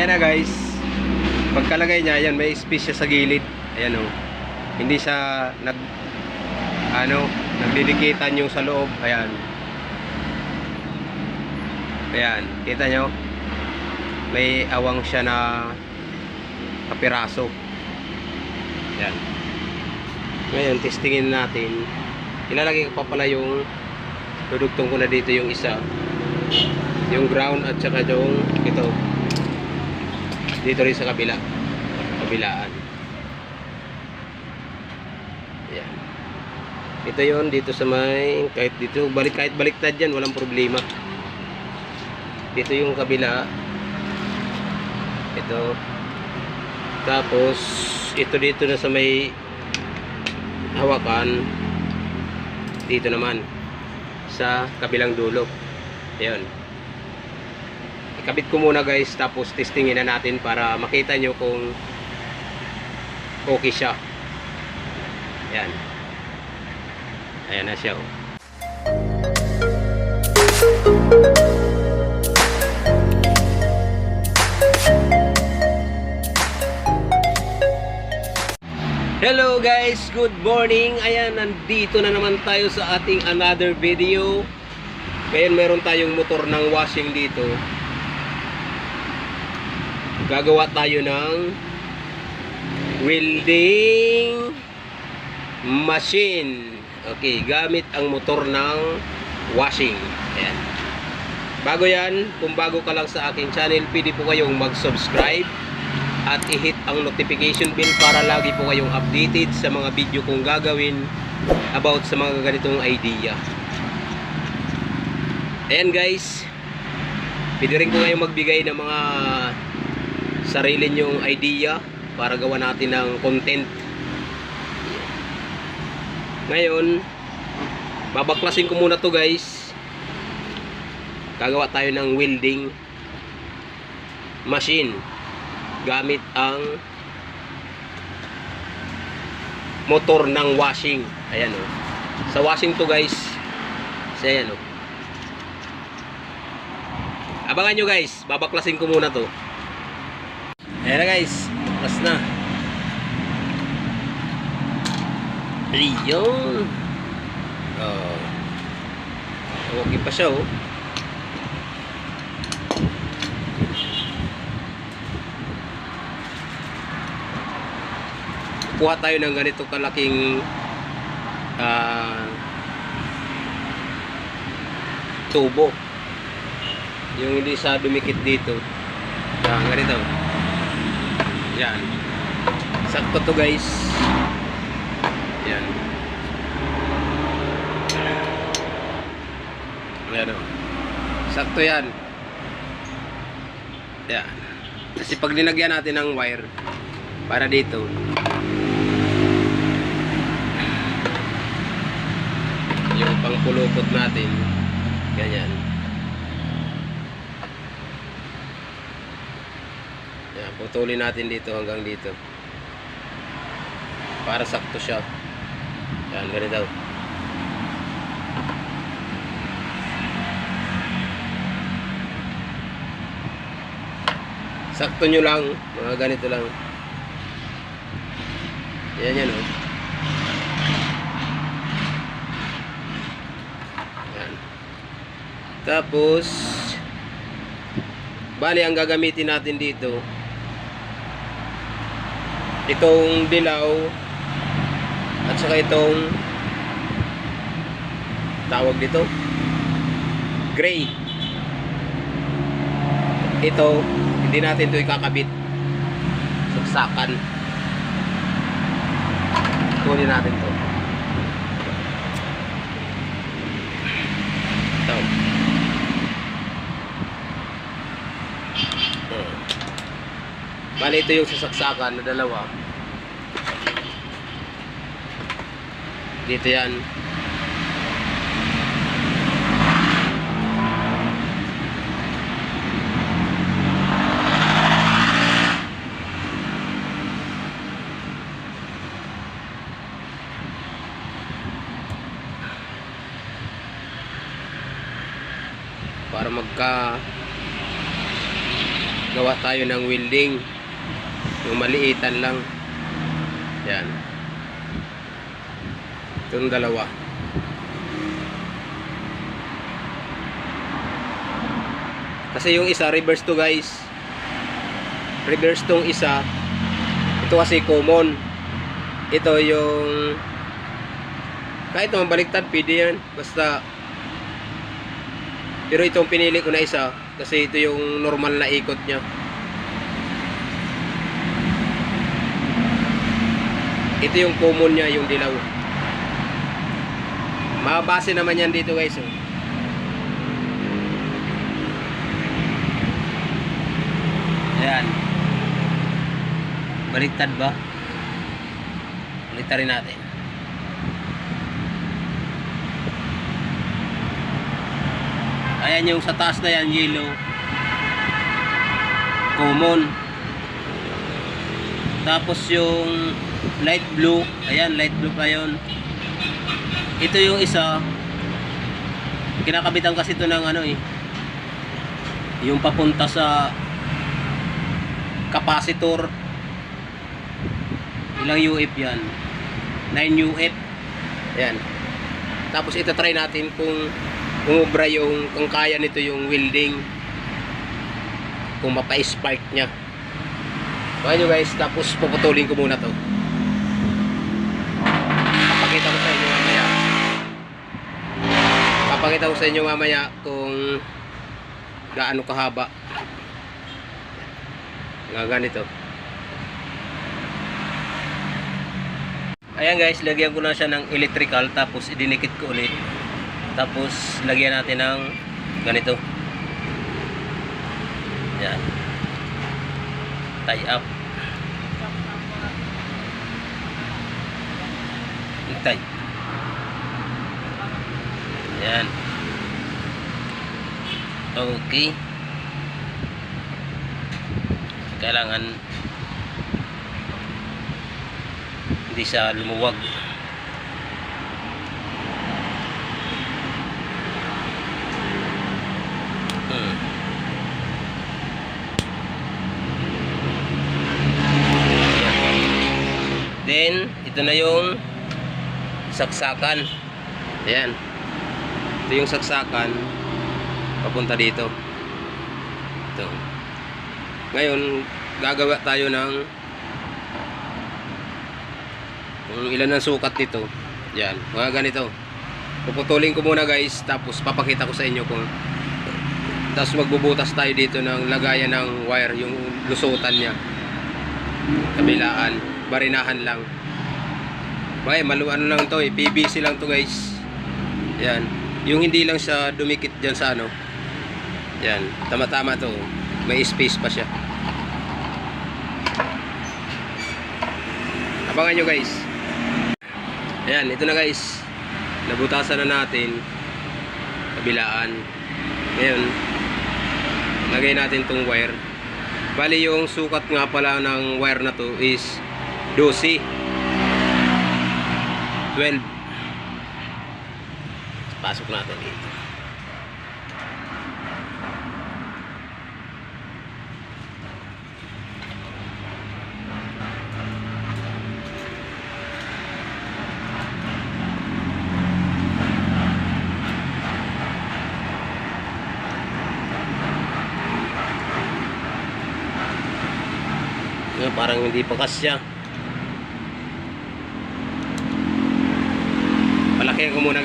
Ayan na guys. Pagkalagay niya, ayan, may space siya sa gilid. Ayan o. Hindi siya nag ano, nagdidikitan yung sa loob. Ayan. Ayan, kita nyo? May awang siya na kapiraso. Ayan. Ngayon, testingin natin. Ilalagay ko pa pala yung dudugtong ko na dito yung isa. Yung ground at saka yung ito. Dito rin sa kabila. Kabilaan. Ayan. Ito yon dito sa may kahit dito balik kahit baliktad yan walang problema. Dito yung kabila. Ito. Tapos ito dito na sa may hawakan. Dito naman sa kabilang dulo. Ayun. Ikabit ko muna guys tapos testingin na natin para makita nyo kung okay siya. Ayan. Ayan na siya. Oh. Hello guys, good morning. Ayan, nandito na naman tayo sa ating another video. Ngayon meron tayong motor ng washing dito. Gagawa tayo ng welding machine. Okay, gamit ang motor ng washing. Ayan. Bago yan, kung bago ka lang sa aking channel, pwede po kayong mag-subscribe at i-hit ang notification bell para lagi po kayong updated sa mga video kong gagawin about sa mga ganitong idea. Ayan guys, pwede rin ko kayong magbigay ng mga sarili nyong idea para gawa natin ng content. Ngayon, babaklasin ko muna to guys. Gagawa tayo ng welding machine gamit ang motor ng washing. Ayan o. Sa washing to guys. Sa ayan o. Abangan nyo guys. Babaklasin ko muna to. Ayan na guys. Baklas na. Ayun. Oh. Okay pa siya oh. kuha tayo ng ganito kalaking ah, tubo yung hindi sa dumikit dito yan ganito yan sakto to guys. Yan yan o sakto yan. Yan kasi pag linagyan natin ng wire para dito. Yung pangpulupot natin ganyan yan, putulin natin dito hanggang dito. Para sakto siya. Yan ganito. Sakto nyo lang mga ganito lang. Yan yan oh. Yan. Tapos, bali ang gagamitin natin dito, itong dilaw, at saka itong, tawag dito, gray. Ito, hindi natin ito ikakabit. Saksakan. Kunin natin to. Ito. Hmm. Bali ito yung sasaksakan na dalawa. Dito yan. para magka gawa tayo ng welding. Yung maliitan lang. Yan itong dalawa. Kasi yung isa reverse to guys. Reverse tong isa. Ito kasi common. Ito yung kahit naman baliktad pwede yan. Basta pero itong pinili ko na isa kasi ito yung normal na ikot niya. Ito yung common niya yung dilaw mabase naman yan dito guys oh. Ayan. Baliktad ba? Baliktad rin natin. Ayan yung sa taas na yan, yellow. Common. Tapos yung light blue, ayan, light blue pa yun. Ito yung isa, kinakabitan kasi ito ng ano eh, yung papunta sa capacitor ilang UF yan? 9 UF yan. Tapos ito try natin kung umubra yung kung kaya nito yung welding. Kung mapa-spark nya Baka nyo guys tapos puputulin ko muna to papakita ko sa inyo mamaya kung gaano kahaba. Nga ganito. Ayan guys lagyan ko na siya ng electrical tapos idinikit ko ulit. Tapos lagyan natin ng ganito. Yan tie up. Tie yan okay. Kailangan hindi siya lumuwag. Hmm. Then ito na yung saksakan. Ayan ito yung saksakan papunta dito ito ngayon, gagawa tayo ng kung ilan ang sukat nito. Yan, mga ganito. Puputulin ko muna guys, tapos papakita ko sa inyo kung tapos magbubutas tayo dito ng lagayan ng wire, yung lusutan niya. Kabilaan, barinahan lang. Okay, malu ano lang to eh, PVC lang to guys. Yan, yung hindi lang siya dumikit dyan sa ano. Yan, tama-tama to. May space pa siya. Abangan nyo guys. Ayan, ito na guys. Nabutasan na natin. Kabilaan. Ngayon, lagay natin tong wire. Bali yung sukat nga pala ng wire na to is 12. 12. Pasok natin dito. Ngayon, parang hindi pa kasya.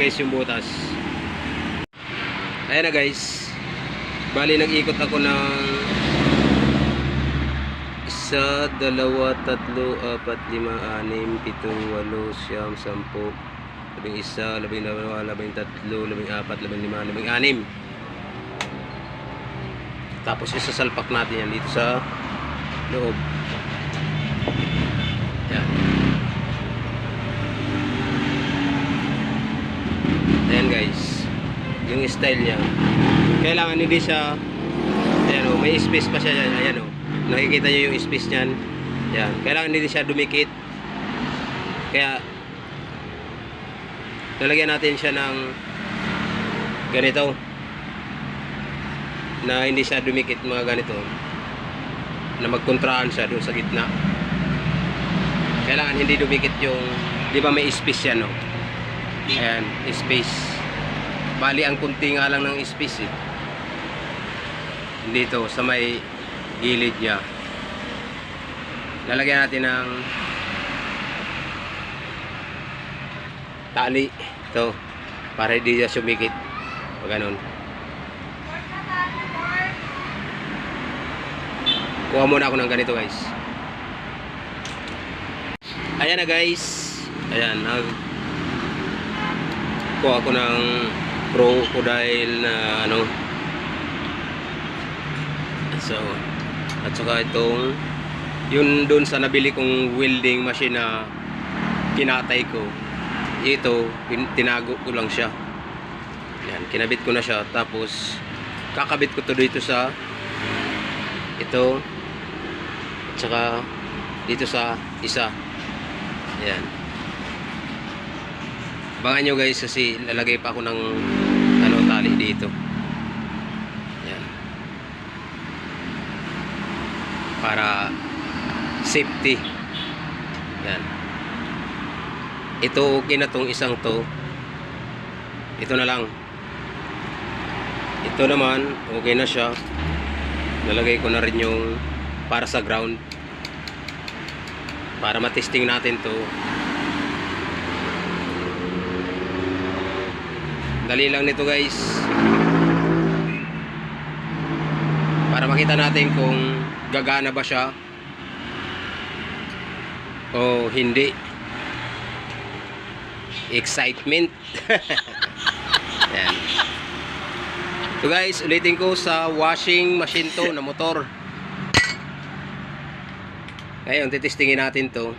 Guys yung butas. Ayan na guys. Bali nag-ikot ako ng isa, dalawa, tatlo, apat, lima, anim, pito, walo, siyam, sampu, labing isa, labing dalawa, labing tatlo, labing apat, labing lima, labing anim. Tapos isasalpak natin yan dito sa loob. Yan. Ayan guys. Yung style niya. Kailangan hindi siya ayan o, may space pa siya dyan. Ayan o. Nakikita nyo yung space niyan. Yan. Kailangan hindi siya dumikit. Kaya lalagyan natin siya ng ganito na hindi siya dumikit mga ganito na magkontrahan siya doon sa gitna. Kailangan hindi dumikit yung, di ba may space yan, no? Ayan, space. Bali, ang kunti nga lang ng space, eh. Dito, sa may gilid niya. Lalagyan natin ng tali. Ito, para hindi siya sumikit. O ganun. Kuha muna ako ng ganito guys. Ayan na guys. Ayan, nag kuha ako ng crocodile na ano. So, at saka itong yun doon sa nabili kong welding machine na kinatay ko. Ito, tinago ko lang siya. Yan, kinabit ko na siya. Tapos, kakabit ko to dito sa ito at saka dito sa isa yan abangan nyo guys kasi lalagay pa ako ng dito. Yan para safety. Yan ito okay na tong isang to. Ito na lang. Ito naman okay na siya. Lalagay ko na rin yung para sa ground. Para matesting natin to. Dali lang nito guys para makita natin kung gagana ba siya o hindi excitement yan So guys, ulitin ko sa washing machine to na motor. Ngayon, titestingin natin to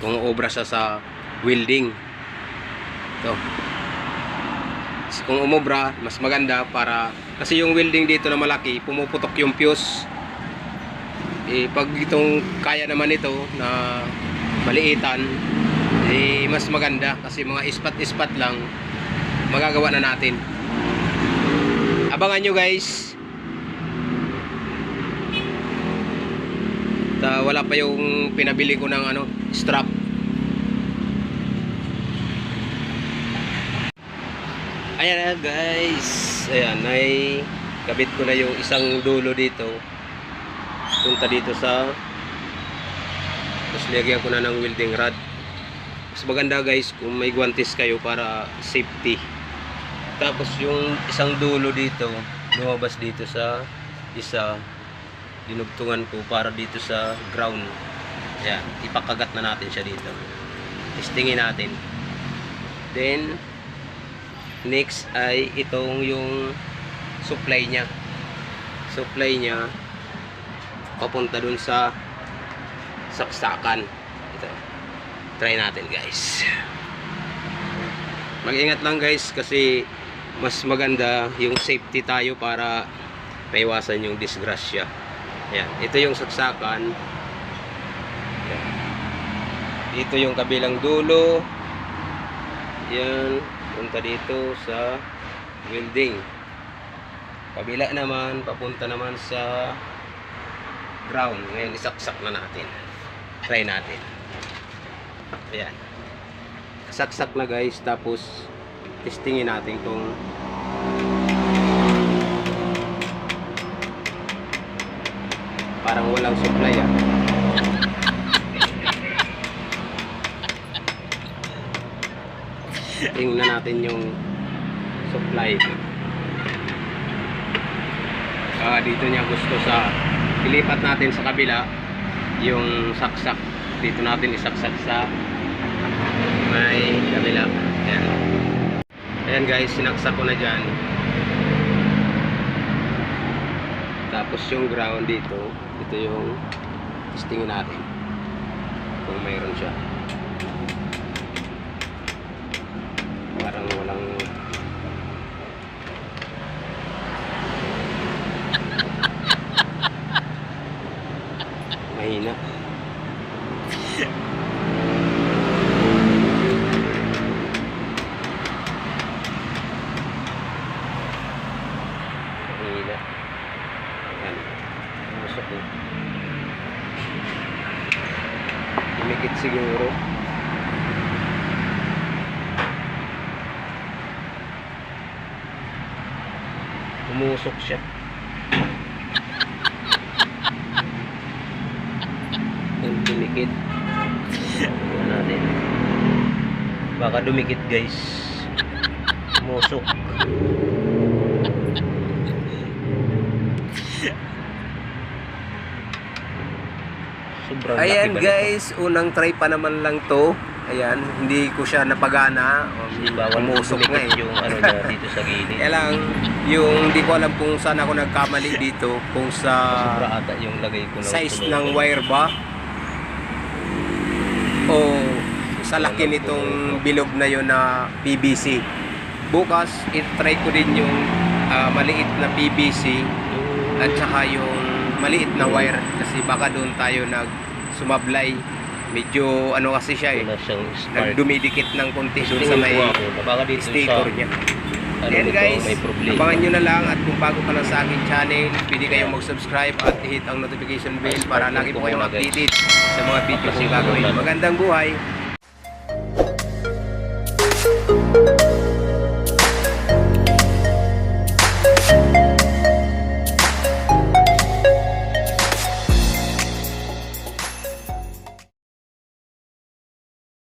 kung obra siya sa welding. To. Kung umobra, mas maganda para kasi yung welding dito na malaki, pumuputok yung fuse. Eh, pag itong kaya naman ito na maliitan, eh, mas maganda kasi mga ispat-ispat lang magagawa na natin. Abangan nyo guys. Ta, wala pa yung pinabili ko ng ano strap ayan na guys ayan ay kabit ko na yung isang dulo dito punta dito sa tapos nilagyan ko na ng welding rod mas maganda guys kung may guantes kayo para safety tapos yung isang dulo dito, lumabas dito sa isa dinugtungan ko para dito sa ground. Yan, ipakagat na natin siya dito. Testingin natin. Then next ay itong yung supply niya. Supply niya papunta dun sa saksakan. Ito. Try natin, guys. Mag-ingat lang, guys, kasi mas maganda yung safety tayo para maiwasan yung disgrasya. Ayan, ito yung saksakan. Ayan. Dito yung kabilang dulo. Yan, punta dito sa welding. Kabila naman, papunta naman sa ground. Ngayon, isaksak na natin. Try natin. Ayan. Saksak na guys, tapos testingin natin kung parang walang supply ah. Tingnan natin yung supply. Ah, dito niya gusto sa ilipat natin sa kabila yung saksak. Dito natin isaksak sa may kabila. Ayan. Ayan guys, sinaksak ko na dyan. Tapos yung ground dito, ito yung testingin natin. Kung mayroon siya. isang walang. Mahina. Mahina. Yan. Masok na. Dumikit siguro. Umusok siya. Yung dumikit. Tingnan natin. Baka dumikit guys. Umusok. Sobrang Ayan guys, unang try pa naman lang to. Ayan, hindi ko siya napagana. Umusok nga eh. yung ano niya dito sa gilid. Kaya lang, yung di ko alam kung saan ako nagkamali dito. Kung sa Sobra ata yung lagay ko ng size ng wire ba? O sa laki nitong bilog na yon na PVC. Bukas, i-try ko din yung ah, maliit na PVC at saka yung maliit na wire kasi baka doon tayo nag sumablay. Medyo ano kasi siya eh. Wala siyang spark. Nagdumidikit ng konti doon sa may stator niya. ano guys, abangan nyo na lang at kung bago ka lang sa aking channel, pwede kayong mag-subscribe at hit ang notification bell para lagi po kayong updated sa mga video kong gagawin. na. Magandang buhay!